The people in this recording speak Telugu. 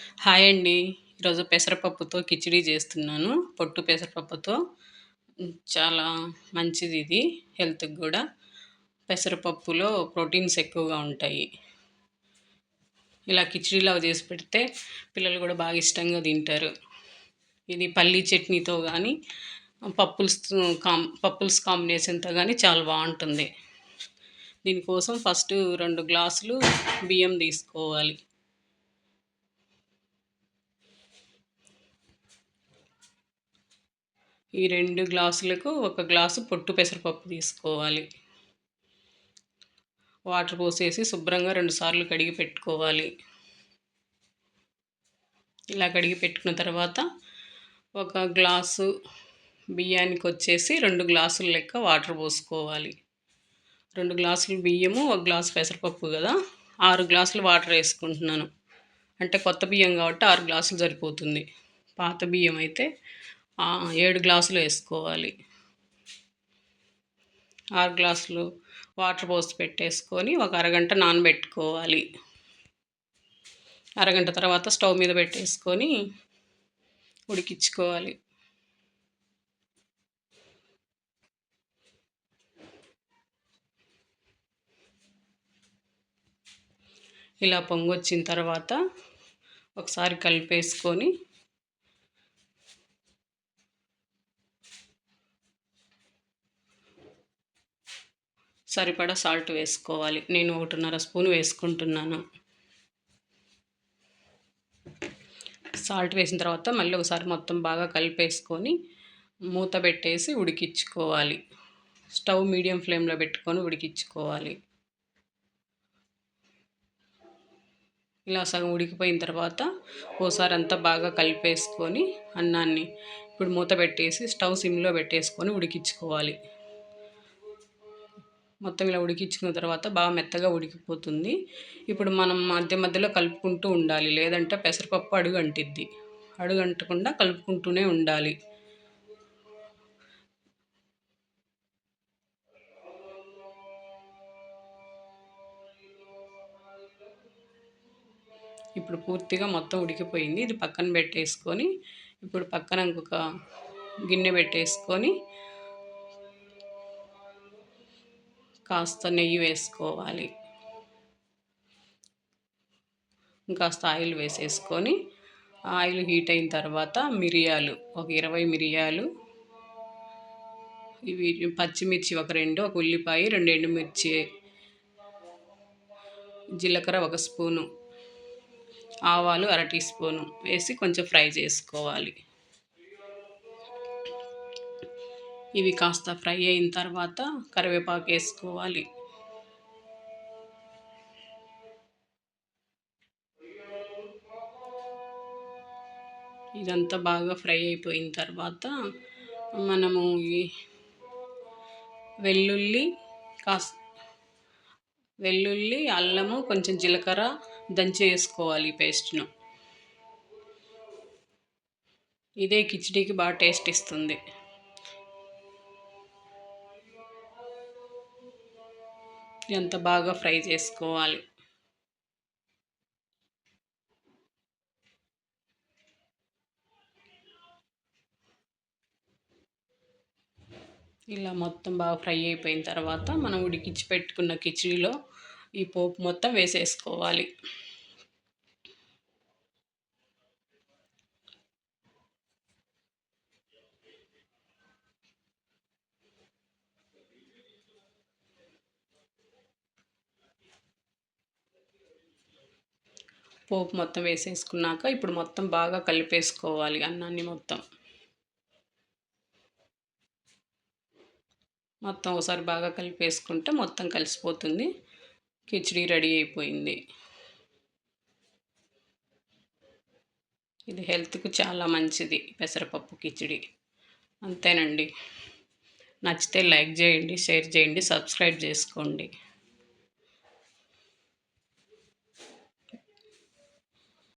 హాయ్ అండి. ఈరోజు పెసరపప్పుతో కిచిడి చేస్తున్నాను. పొట్టు పెసరపప్పుతో. చాలా మంచిది ఇది హెల్త్కి కూడా. పెసరపప్పులో ప్రోటీన్స్ ఎక్కువగా ఉంటాయి. ఇలా కిచిడీలాగా చేసి పెడితే పిల్లలు కూడా బాగా ఇష్టంగా తింటారు. ఇది పల్లీ చట్నీతో కానీ పప్పుల్స్ కాం పప్పుల్స్ కాంబినేషన్తో కానీ చాలా బాగుంటుంది. దీనికోసం ఫస్ట్ రెండు గ్లాసులు బియ్యం తీసుకోవాలి. ఈ రెండు గ్లాసులకు ఒక గ్లాసు పొట్టు పెసరపప్పు తీసుకోవాలి. వాటర్ పోసేసి శుభ్రంగా రెండుసార్లు కడిగి పెట్టుకోవాలి. ఇలా కడిగి పెట్టుకున్న తర్వాత ఒక గ్లాసు బియ్యానికి వచ్చేసి రెండు గ్లాసుల లెక్క వాటర్ పోసుకోవాలి. రెండు గ్లాసులు బియ్యము ఒక గ్లాసు పెసరపప్పు కదా. ఆరు గ్లాసులు వాటర్ వేసుకుంటున్నాను. అంటే కొత్త బియ్యం కాబట్టి ఆరు గ్లాసులు సరిపోతుంది. పాత బియ్యం అయితే ఏడు గ్లాసులు వేసుకోవాలి. ఆరు గ్లాసులు వాటర్ పోసి పెట్టేసుకొని ఒక అరగంట నానబెట్టుకోవాలి. అరగంట తర్వాత స్టవ్ మీద పెట్టేసుకొని ఉడికించుకోవాలి. ఇలా పొంగొచ్చిన తర్వాత ఒకసారి కలిపేసుకొని సరిపడా సాల్ట్ వేసుకోవాలి. నేను ఒకటిన్నర స్పూన్ వేసుకుంటున్నాను. సాల్ట్ వేసిన తర్వాత మళ్ళీ ఒకసారి మొత్తం బాగా కలిపేసుకొని మూత పెట్టేసి ఉడికించుకోవాలి. స్టవ్ మీడియం ఫ్లేమ్లో పెట్టుకొని ఉడికించుకోవాలి. ఇలా సగం ఉడికిపోయిన తర్వాత ఓసారి అంతా బాగా కలిపేసుకొని అన్నాన్ని ఇప్పుడు మూత పెట్టేసి స్టవ్ సిమ్లో పెట్టేసుకొని ఉడికించుకోవాలి. మొత్తం ఇలా ఉడికించుకున్న తర్వాత బాగా మెత్తగా ఉడికిపోతుంది. ఇప్పుడు మనం మధ్య మధ్యలో కలుపుకుంటూ ఉండాలి. లేదంటే పెసరపప్పు అడుగు అంటిద్ది. అడుగు అంటకుండా కలుపుకుంటూనే ఉండాలి. ఇప్పుడు పూర్తిగా మొత్తం ఉడికిపోయింది. ఇది పక్కన పెట్టేసుకొని ఇప్పుడు పక్కన ఇంకొక గిన్నె పెట్టేసుకొని కాస్త నెయ్యి వేసుకోవాలి. కాస్త ఆయిల్ వేసేసుకొని ఆయిల్ హీట్ అయిన తర్వాత మిరియాలు ఒక ఇరవై మిరియాలు ఇవి పచ్చిమిర్చి ఒక రెండు ఒక ఉల్లిపాయ రెండు ఎండుమిర్చి జీలకర్ర ఒక స్పూను ఆవాలు అర టీ స్పూను వేసి కొంచెం ఫ్రై చేసుకోవాలి. ఇవి కాస్త ఫ్రై అయిన తర్వాత కరివేపాకు వేసుకోవాలి. ఇదంతా బాగా ఫ్రై అయిపోయిన తర్వాత మనము ఈ వెల్లుల్లి కాస్త వెల్లుల్లి అల్లము కొంచెం జీలకర్ర దంచి వేసుకోవాలి పేస్ట్ను. ఇదే కిచడీకి బాగా టేస్ట్ ఇస్తుంది. ఎంత బాగా ఫ్రై చేసుకోవాలి. ఇలా మొత్తం బాగా ఫ్రై అయిపోయిన తర్వాత మనం ఉడికించి పెట్టుకున్న కిచడీలో ఈ పోపు మొత్తం వేసేసుకోవాలి. పోపు మొత్తం వేసేసుకున్నాక ఇప్పుడు మొత్తం బాగా కలిపేసుకోవాలి అన్నాన్ని మొత్తం. మొత్తం ఒకసారి బాగా కలిపేసుకుంటే మొత్తం కలిసిపోతుంది. కిచడీ రెడీ అయిపోయింది. ఇది హెల్త్కు చాలా మంచిది పెసరపప్పు కిచిడి. అంతేనండి. నచ్చితే లైక్ చేయండి షేర్ చేయండి సబ్స్క్రైబ్ చేసుకోండి.